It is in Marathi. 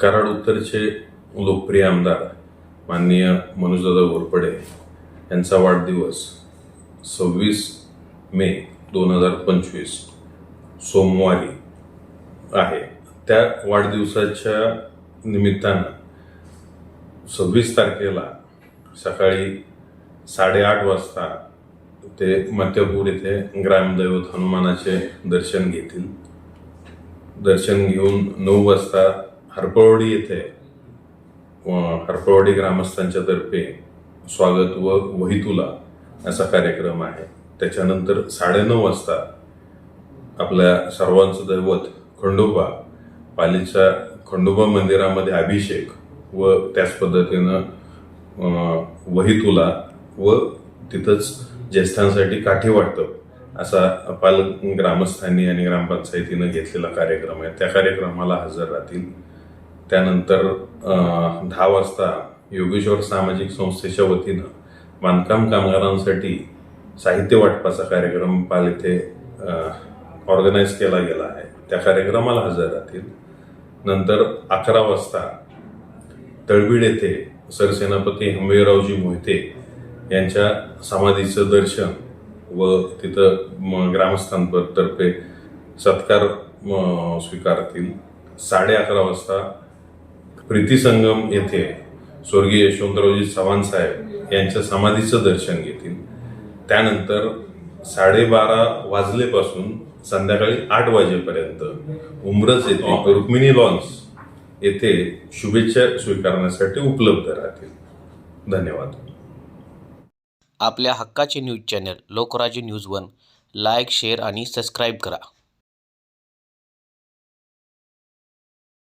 कराड उत्तरचे लोकप्रिय आमदार माननीय मनोजदादा घोरपडे यांचा वाढदिवस सव्वीस मे दोन हजार पंचवीस सोमवारी आहे. त्या वाढदिवसाच्या निमित्तानं सव्वीस तारखेला सकाळी साडेआठ वाजता ते मध्यपूर येथे ग्रामदैवत हनुमानाचे दर्शन घेतील. दर्शन घेऊन नऊ वाजता हरपळवाडी येथे हरपळवडी ग्रामस्थांच्या तर्फे स्वागत व वहितुला असा कार्यक्रम आहे. त्याच्यानंतर साडेनऊ वाजता आपल्या सर्वांचं दैवत खंडोबा पालीच्या खंडोबा मंदिरामध्ये अभिषेक व त्याच पद्धतीनं वहितुला व तिथंच ज्येष्ठांसाठी काठी वाटतं. असा पाल ग्रामस्थांनी आणि ग्रामपंचायतीनं घेतलेला कार्यक्रम आहे. त्या कार्यक्रमाला हजर राहतील. त्यानंतर दहा वाजता योगेश्वर सामाजिक संस्थेच्या वतीनं बांधकाम कामगारांसाठी साहित्य वाटपाचा कार्यक्रम पाल येथे ऑर्गनाईज केला गेला आहे. त्या कार्यक्रमाला हजर राहतील. नंतर अकरा वाजता तळबीड येथे सरसेनापती हंबीररावजी मोहिते यांच्या समाधीचं दर्शन व तिथं ग्रामस्थांतर्फे सत्कार स्वीकारतील. साडे अकरा वाजता प्रीती संगम येथे स्वर्गीय यशवंतरावजी चव्हाण साहेब यांच्या समाधीचं दर्शन घेतील. त्यानंतर साडेबारा वाजलेपासून संध्याकाळी आठ वाजेपर्यंत उमरज येथे रुक्मिणी लॉन्स येथे शुभेच्छा स्वीकारण्यासाठी उपलब्ध राहतील. धन्यवाद. आपल्या हक्काचे news channel Lokrajya news one. Like share आणि सबस्क्राईब करा.